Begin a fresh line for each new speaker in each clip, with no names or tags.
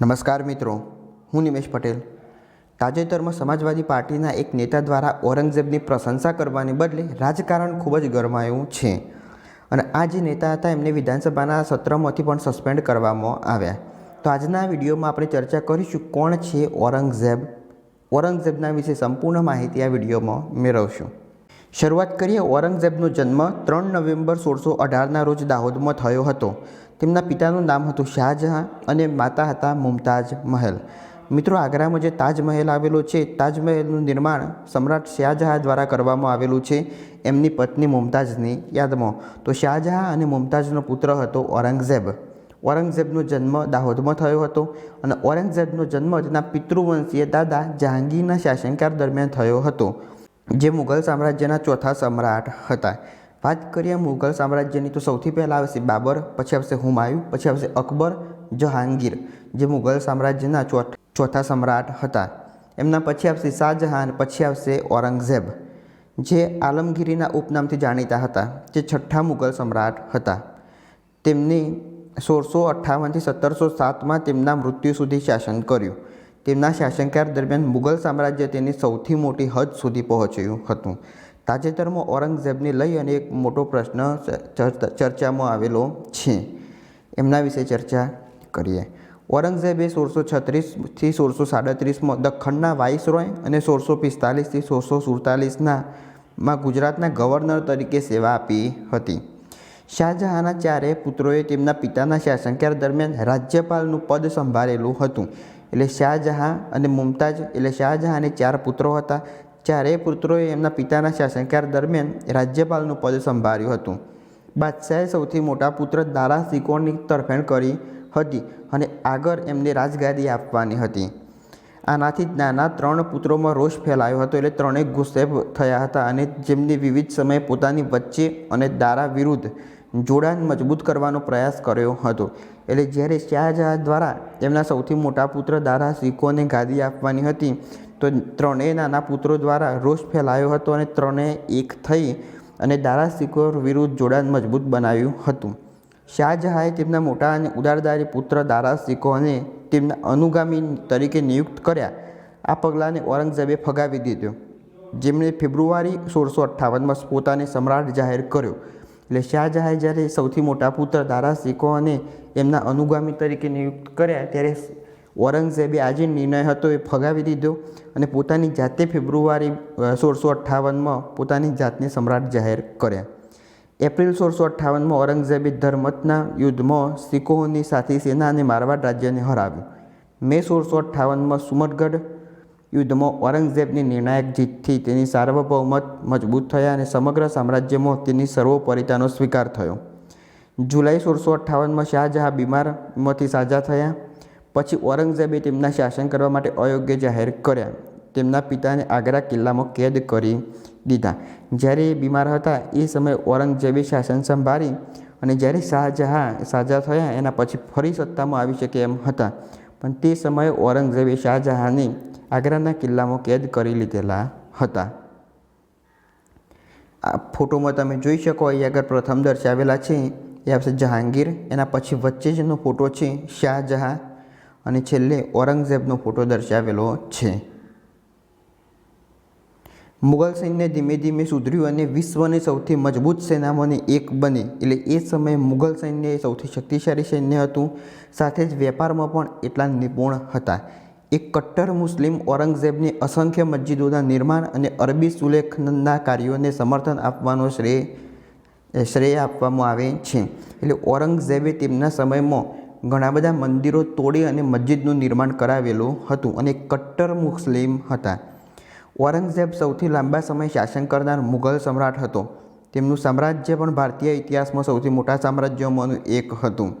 નમસ્કાર મિત્રો, હું નિમેશ પટેલ. તાજેતરમાં સમાજવાદી પાર્ટીના એક નેતા દ્વારા ઔરંગઝેબની પ્રશંસા કરવાની બદલે રાજકારણ ખૂબ જ ગરમાયું છે અને આ જે નેતા હતા એમને વિધાનસભાના સત્રમાંથી પણ સસ્પેન્ડ કરવામાં આવ્યા. તો આજના વિડીયોમાં આપણે ચર્ચા કરીશું કોણ છે ઔરંગઝેબ? ઔરંગઝેબના વિશે સંપૂર્ણ માહિતી આ વિડીયોમાં મેળવશું. શરૂઆત કરીએ ઔરંગઝેબનો જન્મ ત્રણ નવેમ્બર સોળસો અઢારના રોજ દાહોદમાં થયો હતો. તેમના પિતાનું નામ હતું શાહજહાં અને માતા હતા મુમતાજ મહેલ. મિત્રો, આગ્રામાં જે તાજમહેલ આવેલો છે તાજમહેલનું નિર્માણ સમ્રાટ શાહજહાં દ્વારા કરવામાં આવેલું છે, એમની પત્ની મુમતાજની યાદમાં. તો શાહજહાં અને મુમતાજનો પુત્ર હતો ઔરંગઝેબ. ઔરંગઝેબનો જન્મ દાહોદમાં થયો હતો અને ઔરંગઝેબનો જન્મ તેના પિતૃવંશીય દાદા જહાંગીરના શાસનકાળ દરમિયાન થયો હતો. જે મુઘલ સામ્રાજ્યના ચોથા સમ્રાટ હતા. વાત કરીએ મુઘલ સામ્રાજ્યની તો સૌથી પહેલાં આવશે બાબર, પછી આવશે હુમાયુ, પછી આવશે અકબર, જહાંગીર, જે મુઘલ સામ્રાજ્યના ચોથ સમ્રાટ હતા. એમના પછી આવશે શાહજહાન, પછી આવશે ઔરંગઝેબ, જે આલમગીરીના ઉપનામથી જાણીતા હતા, જે છઠ્ઠા મુઘલ સમ્રાટ હતા. તેમની સોળસો અઠ્ઠાવનથી સત્તરસો સાતમાં તેમના મૃત્યુ સુધી શાસન કર્યું. તેમના શાસનકાળ દરમિયાન મુઘલ સામ્રાજ્ય તેની સૌથી મોટી હદ સુધી પહોંચ્યું હતું. તાજેતરમાં ઔરંગઝેબને લઈ અને એક મોટો પ્રશ્ન ચર્ચામાં આવેલો છે. એમના વિશે ચર્ચા કરીએ. ઔરંગઝેબે સોળસો છત્રીસથી સોળસો સાડત્રીસમાં દખ્ખણના વાઇસરોય અને સોળસો પિસ્તાલીસથી સોળસો સુડતાલીસના માં ગુજરાતના ગવર્નર તરીકે સેવા આપી હતી. શાહજહાંના ચારે પુત્રોએ તેમના પિતાના શાસનકાળ દરમિયાન રાજ્યપાલનું પદ સંભાળેલું હતું. એટલે શાહજહાં અને મુમતાજ એટલે શાહજહાંને ચાર પુત્રો હતા. ચારેય પુત્રોએ એમના પિતાના શાસનકાળ દરમિયાન રાજ્યપાલનું પદ સંભાળ્યું હતું. બાદશાહે સૌથી મોટા પુત્ર દારા સિકોણની તરફેણ કરી હતી અને આગળ એમને રાજગાદી આપવાની હતી. આનાથી નાના ત્રણ પુત્રોમાં રોષ ફેલાયો હતો એટલે ત્રણેય ગુસ્સે થયા હતા અને જેમની વિવિધ સમયે પોતાની વચ્ચે અને દારા વિરુદ્ધ જોડાણ મજબૂત કરવાનો પ્રયાસ કર્યો હતો. એટલે જ્યારે શાહજહાં દ્વારા તેમના સૌથી મોટા પુત્ર દારા શીખોને ગાદી આપવાની હતી, તો ત્રણેય નાના પુત્રો દ્વારા રોષ ફેલાયો હતો અને ત્રણેય એક થઈ અને દારા સિકોર વિરુદ્ધ જોડાણ મજબૂત બનાવ્યું હતું. શાહજહાંએ તેમના મોટા અને ઉદારદારી પુત્ર દારા સિકોને તેમના અનુગામી તરીકે નિયુક્ત કર્યા. આ પગલાંને ઔરંગઝેબે ફગાવી દીધો. જેમણે ફેબ્રુઆરી સોળસો અઠ્ઠાવનમાં પોતાને સમ્રાટ જાહેર કર્યો. એટલે શાહજહાંએ જ્યારે સૌથી મોટા પુત્ર દારા સિકોને એમના અનુગામી તરીકે નિયુક્ત કર્યા, ત્યારે ઔરંગઝેબે આજે નિર્ણય હતો એ ફગાવી દીધો અને પોતાની જાતે ફેબ્રુઆરી સોળસો અઠ્ઠાવનમાં પોતાની જાતને સમ્રાટ જાહેર કર્યા. એપ્રિલ સોળસો અઠ્ઠાવનમાં ઔરંગઝેબે ધર્મતના યુદ્ધમાં સિકોહોની સાથી સેના અને મારવાડ રાજ્યને હરાવ્યું. મે સોળસો અઠ્ઠાવનમાં સુમરગઢ યુદ્ધમાં ઔરંગઝેબની નિર્ણાયક જીતથી તેની સાર્વભૌમત મજબૂત થયા અને સમગ્ર સામ્રાજ્યમાં તેની સર્વોપરિતાનો સ્વીકાર થયો. જુલાઈ સોળસો અઠ્ઠાવનમાં શાહજહાં બીમારમાંથી સાજા થયા. પછી ઔરંગઝેબે તેમના શાસન કરવા માટે અયોગ્ય જાહેર કર્યા. તેમના પિતાને આગ્રા કિલ્લામાં કેદ કરી દીધા. જ્યારે એ બીમાર હતા, એ સમયે ઔરંગઝેબે શાસન સંભાળી અને જ્યારે શાહજહાં સાજા થયા, એના પછી ફરી સત્તામાં આવી શકે એમ હતા. પણ તે સમયે ઔરંગઝેબે શાહજહાંને આગ્રાના કિલ્લામાં કેદ કરી લીધેલા હતા. આ ફોટોમાં તમે જોઈ શકો, અહીં આગળ પ્રથમ દર્શાવેલા છે, એ આવશે જહાંગીર. એના પછી વચ્ચે જેનો ફોટો છે શાહજહાં અને છેલ્લે ઔરંગઝેબનો ફોટો દર્શાવેલો છે. મુગલ સૈન્ય ધીમે ધીમે સુધર્યું અને વિશ્વની સૌથી મજબૂત સેનામાંની એક બની. એટલે એ સમયે મુઘલ સૈન્ય એ સૌથી શક્તિશાળી સૈન્ય હતું. સાથે જ વેપારમાં પણ એટલા નિપુણ હતા. એક કટ્ટર મુસ્લિમ ઔરંગઝેબની અસંખ્ય મસ્જિદોના નિર્માણ અને અરબી સુલેખનના કાર્યોને સમર્થન આપવાનો શ્રેય શ્રેય આપવામાં આવે છે. એટલે ઔરંગઝેબે તેમના સમયમાં ઘણા બધા મંદિરો તોડી અને મસ્જિદનું નિર્માણ કરાવેલું હતું અને કટ્ટર મુસ્લિમ હતા. ઔરંગઝેબ સૌથી લાંબા સમય શાસન કરનાર મુઘલ સમ્રાટ હતો. તેમનું સામ્રાજ્ય પણ ભારતીય ઇતિહાસમાં સૌથી મોટા સામ્રાજ્યોમાંનું એક હતું.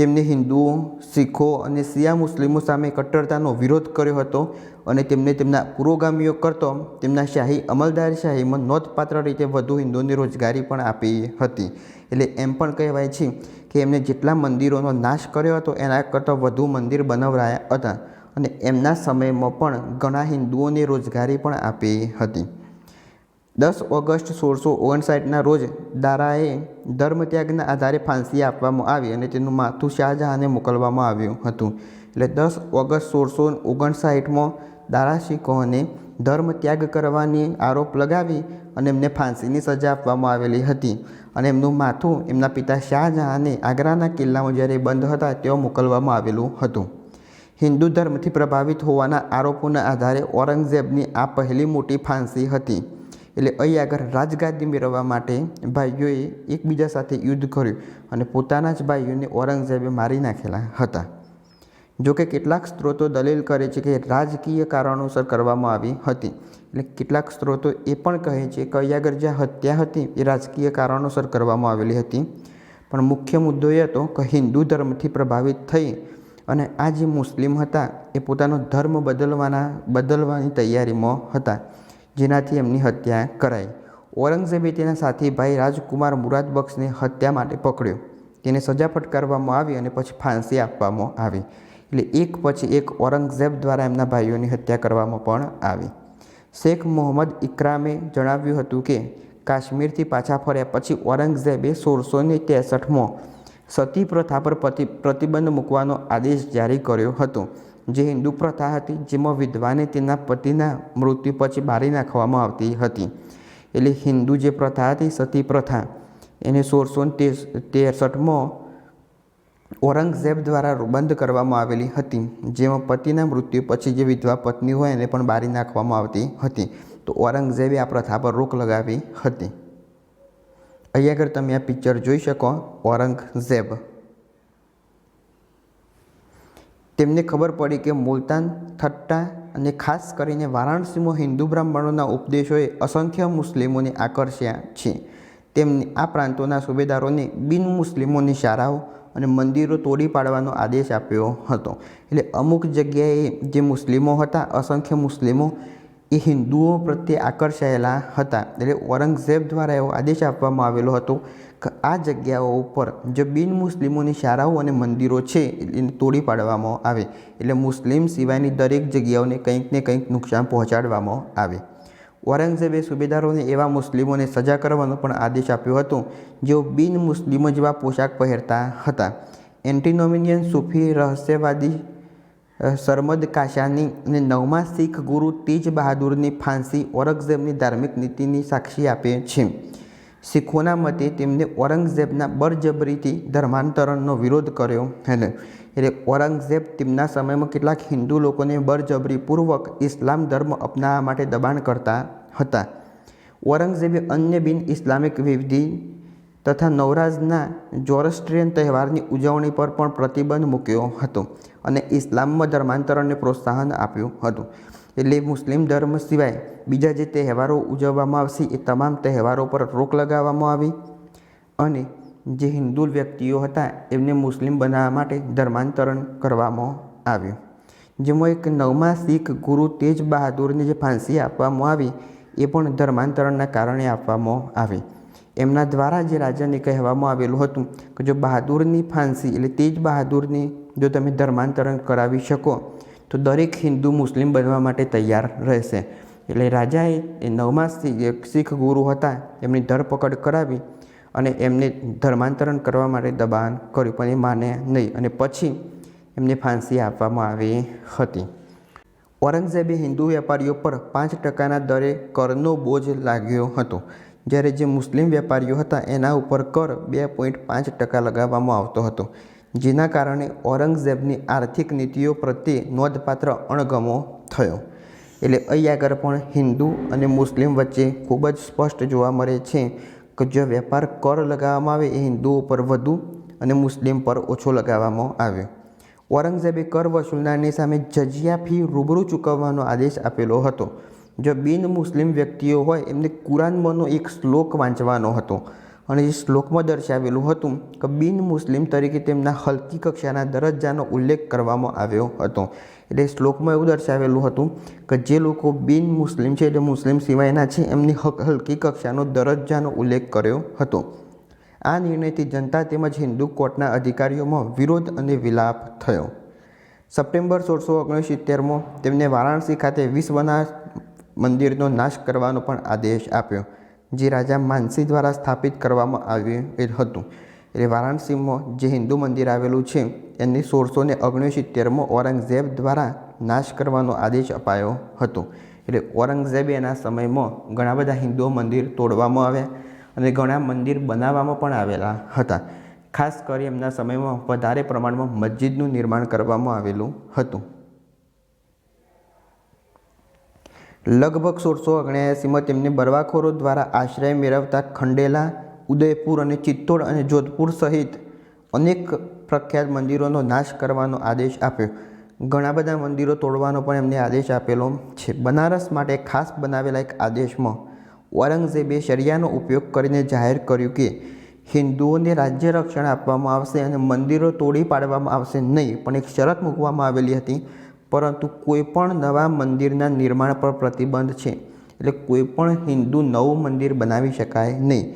તેમને હિન્દુઓ શીખો અને શિયા મુસ્લિમો સામે કટ્ટરતાનો વિરોધ કર્યો હતો અને તેમને તેમના પુરોગામીઓ કરતો તેમના શાહી અમલદારશાહીમાં નોંધપાત્ર રીતે વધુ હિન્દુઓને રોજગારી પણ આપી હતી. એટલે એમ પણ કહેવાય છે કે એમને જેટલા મંદિરોનો નાશ કર્યો હતો, એના કરતાં વધુ મંદિર બનાવરાયા હતા અને એમના સમયમાં પણ ઘણા હિન્દુઓને રોજગારી પણ આપી હતી. દસ ઓગસ્ટ સોળસો ઓગણસાઠના રોજ દારાએ ધર્મત્યાગના આધારે ફાંસી આપવામાં આવી અને તેનું માથું શાહજહાંને મોકલવામાં આવ્યું હતું. એટલે દસ ઓગસ્ટ સોળસો ઓગણસાઠમાં દારા શિકોહને ધર્મ ત્યાગ કરવાની આરોપ લગાવી અને એમને ફાંસીની સજા આપવામાં આવેલી હતી અને એમનું માથું એમના પિતા શાહજહાંને આગ્રાના કિલ્લામાં જ્યારે બંધ હતા તેઓ મોકલવામાં આવેલું હતું. હિન્દુ ધર્મથી પ્રભાવિત હોવાના આરોપોના આધારે ઔરંગઝેબની આ પહેલી મોટી ફાંસી હતી. એટલે અહીં આગળ રાજગાદી મેળવવા માટે ભાઈઓએ એકબીજા સાથે યુદ્ધ કર્યું અને પોતાના જ ભાઈઓને ઔરંગઝેબે મારી નાખેલા હતા. જોકે કેટલાક સ્ત્રોતો દલીલ કરે છે કે રાજકીય કારણોસર કરવામાં આવી હતી. એટલે કેટલાક સ્ત્રોતો એ પણ કહે છે કે અયાગર જે હત્યા હતી એ રાજકીય કારણોસર કરવામાં આવેલી હતી. પણ મુખ્ય મુદ્દો એ હતો કે હિન્દુ ધર્મથી પ્રભાવિત થઈ અને આ જે મુસ્લિમ હતા એ પોતાનો ધર્મ બદલવાના, બદલવાની તૈયારીમાં હતા. જેનાથી એમની હત્યા કરાઈ. ઔરંગઝેબે તેના સાથી ભાઈ રાજકુમાર મુરાદ બક્ષને હત્યા માટે પકડ્યો. તેને સજા ફટકારવામાં આવી અને પછી ફાંસી આપવામાં આવી. એટલે એક પછી એક ઔરંગઝેબ દ્વારા એમના ભાઈઓની હત્યા કરવામાં પણ આવી. શેખ મોહમ્મદ ઇકરામે જણાવ્યું હતું કે, કાશ્મીરથી પાછા ફર્યા પછી ઔરંગઝેબે સોળસો ને સતી પ્રથા પર પ્રતિ, પ્રતિબંધ મૂકવાનો આદેશ જારી કર્યો હતો. જે હિન્દુ પ્રથા હતી, જેમાં વિધવાને તેના પતિના મૃત્યુ પછી બારી નાખવામાં આવતી હતી. એટલે હિન્દુ જે પ્રથા હતી, સતી પ્રથા, એને સોળસો ત્રેસઠમાં ઔરંગઝેબ દ્વારા બંધ કરવામાં આવેલી હતી, જેમાં પતિના મૃત્યુ પછી જે વિધવા પત્ની હોય, એને પણ બારી નાખવામાં આવતી હતી. તો ઔરંગઝેબે આ પ્રથા પર રોક લગાવી હતી. અહીં આગળ તમે આ પિક્ચર જોઈ શકો, ઔરંગઝેબ. તેમને ખબર પડી કે મુલતાન, થટ્ટા અને ખાસ કરીને વારાણસીમાં હિન્દુ બ્રાહ્મણોના ઉપદેશોએ અસંખ્ય મુસ્લિમોને આકર્ષ્યા છે. તેમને આ પ્રાંતોના સુબેદારોને બિન મુસ્લિમોની શાળાઓ અને મંદિરો તોડી પાડવાનો આદેશ આપ્યો હતો. એટલે અમુક જગ્યાએ જે મુસ્લિમો હતા, અસંખ્ય મુસ્લિમો એ હિન્દુઓ પ્રત્યે આકર્ષાયેલા હતા. એટલે ઔરંગઝેબ દ્વારા એવો આદેશ આપવામાં આવેલો હતો કે આ જગ્યાઓ ઉપર જે બિન મુસ્લિમોની શાળાઓ અને મંદિરો છે, એને તોડી પાડવામાં આવે. એટલે મુસ્લિમ સિવાયની દરેક જગ્યાઓને કંઈક ને કંઈક નુકસાન પહોંચાડવામાં આવે. ઔરંગઝેબે સુબેદારોને એવા મુસ્લિમોને સજા કરવાનો પણ આદેશ આપ્યો હતો, જેઓ બિન મુસ્લિમો જેવા પોશાક પહેરતા હતા. એન્ટીનોમિનિયન સૂફી રહસ્યવાદી સરમદ કાશાની અને નવમા શીખ ગુરુ તેજ બહાદુરની ફાંસી ઔરંગઝેબની ધાર્મિક નીતિની સાક્ષી આપે છે. શીખોના મતે તેમને ઔરંગઝેબના બળજબરીથી ધર્માંતરણનો વિરોધ કર્યો હતો એટલે ઔરંગઝેબ તેમના સમયમાં કેટલાક હિન્દુ લોકોને બળજબરીપૂર્વક ઇસ્લામ ધર્મ અપનાવવા માટે દબાણ કરતા હતા. ઔરંગઝેબે અન્ય બિન ઇસ્લામિક વિધિ તથા નવરાજના જોરસ્ટ્રિયન તહેવારની ઉજવણી પર પણ પ્રતિબંધ મૂક્યો હતો અને ઇસ્લામમાં ધર્માંતરણને પ્રોત્સાહન આપ્યું હતું. એટલે મુસ્લિમ ધર્મ સિવાય બીજા જે તહેવારો ઉજવવામાં આવશે એ તમામ તહેવારો પર રોક લગાવવામાં આવી અને જે હિન્દુ વ્યક્તિઓ હતા એમને મુસ્લિમ બનાવવા માટે ધર્માંતરણ કરવામાં આવ્યું. જેમાં એક નવમા શીખ ગુરુ તેજ બહાદુરને જે ફાંસી આપવામાં આવી, એ પણ ધર્માંતરણના કારણે આપવામાં આવી. એમના દ્વારા જે રાજાને કહેવામાં આવેલું હતું કે જો બહાદુરની ફાંસી એટલે તેજ બહાદુરની જો તમે ધર્માંતરણ કરાવી શકો, તો દરેક હિન્દુ મુસ્લિમ બનવા માટે તૈયાર રહેશે. એટલે રાજાએ એ નવમા શીખ ગુરુ હતા, એમની ધરપકડ કરાવી અને એમને ધર્માંતરણ કરવા માટે દબાણ કર્યું, પણ એ માને નહીં અને પછી એમને ફાંસી આપવામાં આવી હતી. ઔરંગઝેબે હિન્દુ વેપારીઓ પર પાંચ ટકાના દરે કરનો બોજ લાગ્યો હતો. જ્યારે જે મુસ્લિમ વેપારીઓ હતા, એના ઉપર કર બે પોઈન્ટ પાંચ ટકા લગાવવામાં આવતો હતો. જેના કારણે ઔરંગઝેબની આર્થિક નીતિઓ પ્રત્યે નોંધપાત્ર અણગમો થયો. એટલે અહીં આગળ પણ હિન્દુ અને મુસ્લિમ વચ્ચે ખૂબ જ સ્પષ્ટ જોવા મળે છે કે જો વેપાર કર લગાવવામાં આવે, એ હિન્દુઓ પર વધુ અને મુસ્લિમ પર ઓછો લગાવવામાં આવ્યો. ઔરંગઝેબે કર વસૂલનારની સામે જજિયા ફી રૂબરૂ ચૂકવવાનો આદેશ આપેલો હતો. જો બિન મુસ્લિમ વ્યક્તિઓ હોય, એમને કુરાનમાંનો એક શ્લોક વાંચવાનો હતો. અને જે શ્લોકમાં દર્શાવેલું હતું કે બિન મુસ્લિમ તરીકે તેમના હલકી કક્ષાના દરજ્જાનો ઉલ્લેખ કરવામાં આવ્યો હતો. એટલે શ્લોકમાં એવું દર્શાવેલું હતું કે જે લોકો બિન મુસ્લિમ છે એટલે મુસ્લિમ સિવાયના છે, એમની હલકી કક્ષાનો દરજ્જાનો ઉલ્લેખ કર્યો હતો. આ નિર્ણયથી જનતા તેમજ હિન્દુ કોર્ટના અધિકારીઓમાં વિરોધ અને વિલાપ થયો. સપ્ટેમ્બર સોળસો ઓગણસિત્તેરમાં તેમને વારાણસી ખાતે વિશ્વના મંદિરનો નાશ કરવાનો પણ આદેશ આપ્યો, જે રાજા માનસી દ્વારા સ્થાપિત કરવામાં આવ્યું હતું. એટલે વારાણસીમાં જે હિન્દુ મંદિર આવેલું છે, એની સોળસો ને ઓગણસિત્તેરમાં ઔરંગઝેબ દ્વારા નાશ કરવાનો આદેશ અપાયો હતો. એટલે ઔરંગઝેબે એના સમયમાં ઘણા બધા હિન્દુ મંદિર તોડવામાં આવ્યા અને ઘણા મંદિર બનાવવામાં પણ આવેલા હતા. ખાસ કરી એમના સમયમાં વધારે પ્રમાણમાં મસ્જિદનું નિર્માણ કરવામાં આવેલું હતું. લગભગ સોળસો ઓગણ્યાસીમાં તેમને બરવાખોરો દ્વારા આશ્રય મેળવતા ખંડેલા, ઉદયપુર અને ચિત્તોડ અને જોધપુર સહિત અનેક પ્રખ્યાત મંદિરોનો નાશ કરવાનો આદેશ આપ્યો. ઘણા બધા મંદિરો તોડવાનો પણ એમને આદેશ આપેલો છે. બનારસ માટે ખાસ બનાવેલા એક આદેશમાં ઔરંગઝેબે શરિયાનો ઉપયોગ કરીને જાહેર કર્યું કે, હિન્દુઓને રાજ્ય રક્ષણ આપવામાં આવશે અને મંદિરો તોડી પાડવામાં આવશે નહીં, પણ એક શરત મૂકવામાં આવેલી હતી. પરંતુ કોઈ પણ નવા મંદિરના નિર્માણ પર પ્રતિબંધ છે. એટલે કોઈ પણ હિન્દુ નવું મંદિર બનાવી શકાય નહીં.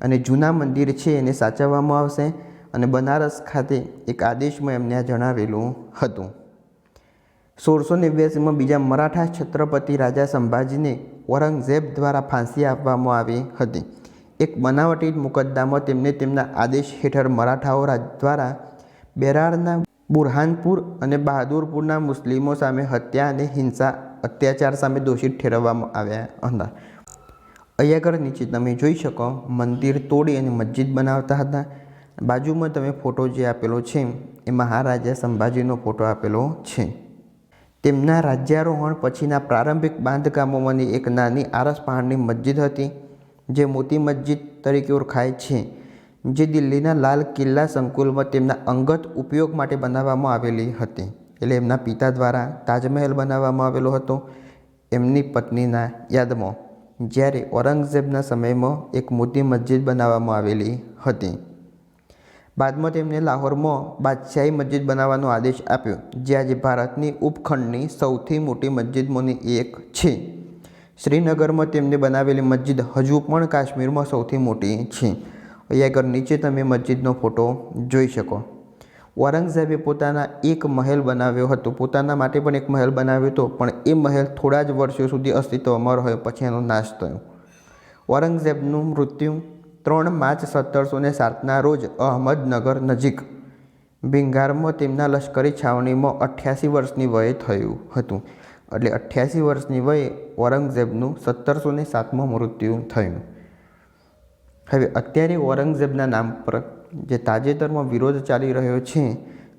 અને જૂના મંદિર છે એને સાચવવામાં આવશે. અને બનારસ ખાતે એક આદેશમાં એમને આ જણાવેલું હતું. સોળસો નેવ્યાસીમાં બીજા મરાઠા છત્રપતિ રાજા સંભાજીને ઔરંગઝેબ દ્વારા ફાંસી આપવામાં આવી હતી. એક બનાવટી મુકદ્દામાં તેમને તેમના આદેશ હેઠળ મરાઠાઓ દ્વારા બેરારના બુરહાનપુર અને બહાદુરપુરના મુસ્લિમો સામે હત્યા અને હિંસા અત્યાચાર સામે દોષિત ઠેરવવામાં આવ્યા. હતા અહીંયા આગળ નીચે તમે જોઈ શકો, મંદિર તોડી અને મસ્જિદ બનાવતા હતા. બાજુમાં તમે ફોટો જે આપેલો છે, એ મહારાજા સંભાજીનો ફોટો આપેલો છે. તેમના રાજ્યારોહણ પછીના પ્રારંભિક બાંધકામોમાંની એક નાની આરસ પહાડની મસ્જિદ હતી, જે મોતી મસ્જિદ તરીકે ઓળખાય છે. જે દિલ્હીના લાલ કિલ્લા સંકુલમાં તેમના અંગત ઉપયોગ માટે બનાવવામાં આવેલી હતી. એટલે એમના પિતા દ્વારા તાજમહેલ બનાવવામાં આવેલો હતો એમની પત્નીના યાદમાં, જ્યારે ઔરંગઝેબના સમયમાં એક મોટી મસ્જિદ બનાવવામાં આવેલી હતી. બાદમાં તેમને લાહોરમાં બાદશાહી મસ્જિદ બનાવવાનો આદેશ આપ્યો, જે આજે ભારતની ઉપખંડની સૌથી મોટી મસ્જિદમાંની એક છે. શ્રીનગરમાં તેમને બનાવેલી મસ્જિદ હજુ પણ કાશ્મીરમાં સૌથી મોટી છે. અહીંયા આગળ નીચે તમે મસ્જિદનો ફોટો જોઈ શકો. ઔરંગઝેબે પોતાના એક મહેલ બનાવ્યો હતો. પોતાના માટે પણ એક મહેલ બનાવ્યો હતો, પણ એ મહેલ થોડા જ વર્ષો સુધી અસ્તિત્વમાં રહ્યો, પછી એનો નાશ થયો. ઔરંગઝેબનું મૃત્યુ ત્રણ માર્ચ સત્તરસો ને સાતના રોજ અહમદનગર નજીક ભીંગારમાં તેમના લશ્કરી છાવણીમાં અઠ્યાસી વર્ષની વયે થયું હતું. એટલે અઠ્યાસી વર્ષની વયે ઔરંગઝેબનું સત્તરસો ને સાતમાં મૃત્યુ થયું. હવે અત્યારે ઔરંગઝેબના નામ પર જે તાજેતરમાં વિરોધ ચાલી રહ્યો છે,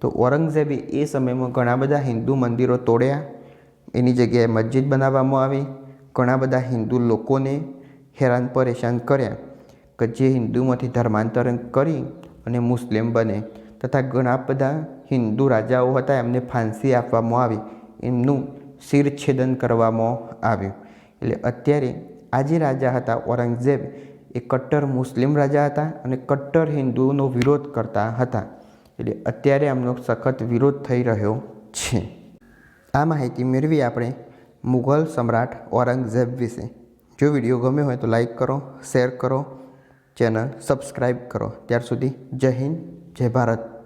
તો ઔરંગઝેબે એ સમયમાં ઘણા બધા હિન્દુ મંદિરો તોડ્યા. એની જગ્યાએ મસ્જિદ બનાવવામાં આવી. ઘણા બધા હિન્દુ લોકોને હેરાન પરેશાન કર્યા કે જે હિન્દુમાંથી ધર્માંતરણ કરી અને મુસ્લિમ બને તથા ઘણા બધા હિન્દુ રાજાઓ હતા એમને ફાંસી આપવામાં આવી. એમનું શિરછેદન કરવામાં આવ્યું. એટલે અત્યારે આ જે રાજા હતા ઔરંગઝેબ એ કટ્ટર મુસ્લિમ રાજા હતા અને કટ્ટર હિન્દુઓનો વિરોધ કરતા હતા. એટલે અત્યારે આમનો સખત વિરોધ થઈ રહ્યો છે. આ માહિતી મેળવી આપણે મુઘલ સમ્રાટ ઔરંગઝેબ વિશે. જો વીડિયો ગમ્યો હોય તો લાઈક કરો, શેર કરો, ચેનલ સબસ્ક્રાઈબ કરો. ત્યાર સુધી જય હિન્દ, જય ભારત.